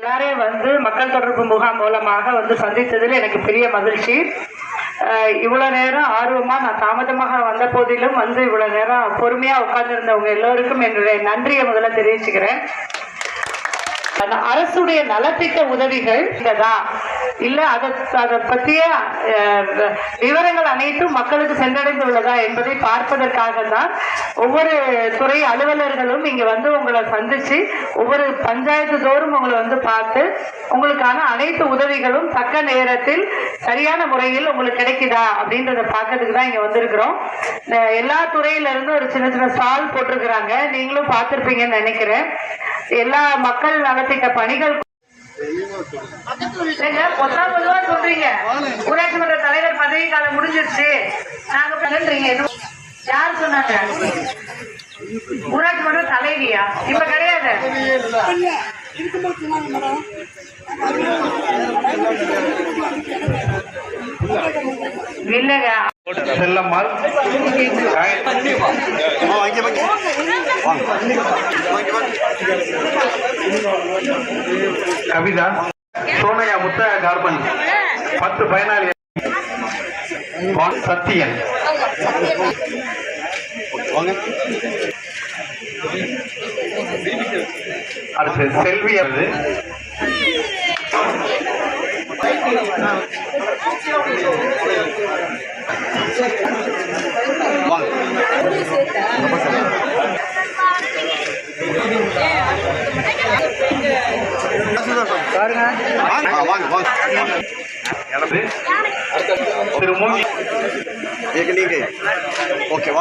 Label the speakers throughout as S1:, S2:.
S1: எல்லாரையும் வந்து மக்கள் தொடர்பு முகாம் மூலமாக வந்து சந்தித்ததில் எனக்கு பெரிய மகிழ்ச்சி. இவ்வளோ நேரம் ஆர்வமாக நான் தாமதமாக வந்த போதிலும் வந்து இவ்வளோ நேரம் பொறுமையாக உட்கார்ந்துருந்தவங்க எல்லோருக்கும் என்னுடைய நன்றியை முதல்ல தெரிவிச்சுக்கிறேன். அரசுடைய நலத்திட்ட உதவிகள் இதா இல்ல அதை அதை பற்றிய விவரங்கள் அனைத்தும் மக்களுக்கு சென்றடைந்துள்ளதா என்பதை பார்ப்பதற்காக தான் ஒவ்வொரு துறை அலுவலர்களும் இங்க வந்து உங்களை சந்திச்சு ஒவ்வொரு பஞ்சாயத்து தோறும் உங்களை வந்து பார்த்து உங்களுக்கான அனைத்து உதவிகளும் தக்க நேரத்தில் சரியான முறையில் உங்களுக்கு கிடைக்குதா அப்படின்றத பார்க்கறதுக்கு தான் இங்க வந்திருக்கிறோம். எல்லா துறையில இருந்தும் ஒரு சின்ன சின்ன ஸ்டால் போட்டிருக்கிறாங்க. நீங்களும் பார்த்துருப்பீங்கன்னு நினைக்கிறேன். எல்லா மக்கள் நலத்திட்ட பணிகள் இல்லைங்க, பொத்தா பொதுவா சொல்றீங்க? ஊராட்சி மன்ற தலைவர் பதவி காலம் முடிஞ்சிருச்சு. நாங்க பண்றீங்க இன்னும் யார் சொன்னாங்க? ஊராட்சி மன்ற தலைவியா? இப்ப கிடையாது. இல்லைங்க
S2: செல்லம்மாள் கவிதா சோனையா முத்தக கார்பன் பத்து பயனாளி. சத்தியன் அடுத்து செல்வி அது பாருங்க வாங்க வாங்க வாங்க திரு மூவி
S3: ஏக நீங்க ஓகே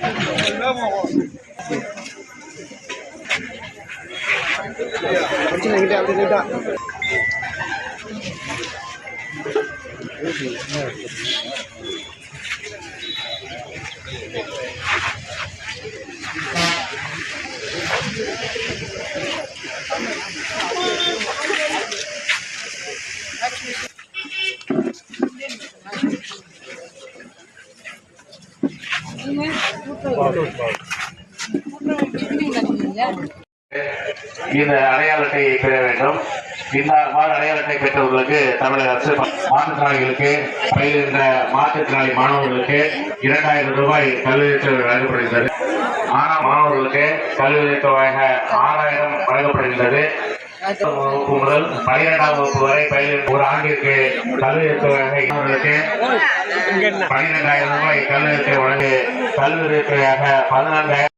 S3: Thank you. കുറച്ച് നീട്ടി അവിടെ നീട്ടാ Thank you.
S2: இந்த அடையாள அட்டையை பெற வேண்டும். இந்த மாதிரி அடையாள அட்டை பெற்றவர்களுக்கு தமிழக அரசு மாற்றுத்திறனாளிகளுக்கு பயிலுகின்ற மாற்றுத்திறனாளி மாணவர்களுக்கு இரண்டாயிரம் ரூபாய் கல்வி வழங்கப்படுகின்றது. ஆனால் மாணவர்களுக்கு கல்வி தொகை ஆறாயிரம் வழங்கப்படுகின்றது. வகுப்பு முதல் பனிரெண்டாம் வகுப்பு வரை பயிலும் ஒரு ஆண்டிற்கு கல்வித்துறையாக பனிரெண்டாயிரம் ரூபாய் கல்வித்துறை வழங்கி கல்வித்துறையாக பதினான்காயிரம்